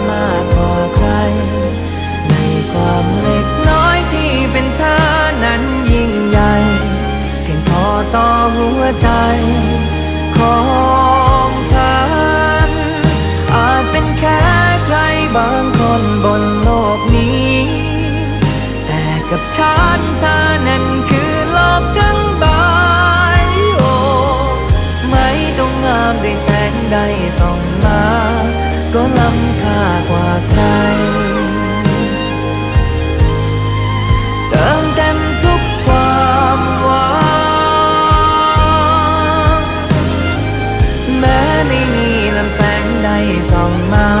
ามากกว่ใคร ในความเล็กน้อยที่เป็นเธอนั้นยิ่งใหญ่เพียงพอต่อหัวใจของฉัน อาจเป็นแค่ใครบางคนบนโลกนี้ แต่กับฉันเธอนั้นคือโลกทั้งใบโอไม่ต้องงามได้แสงใดส่องมา ก็ลำ ไส่องมา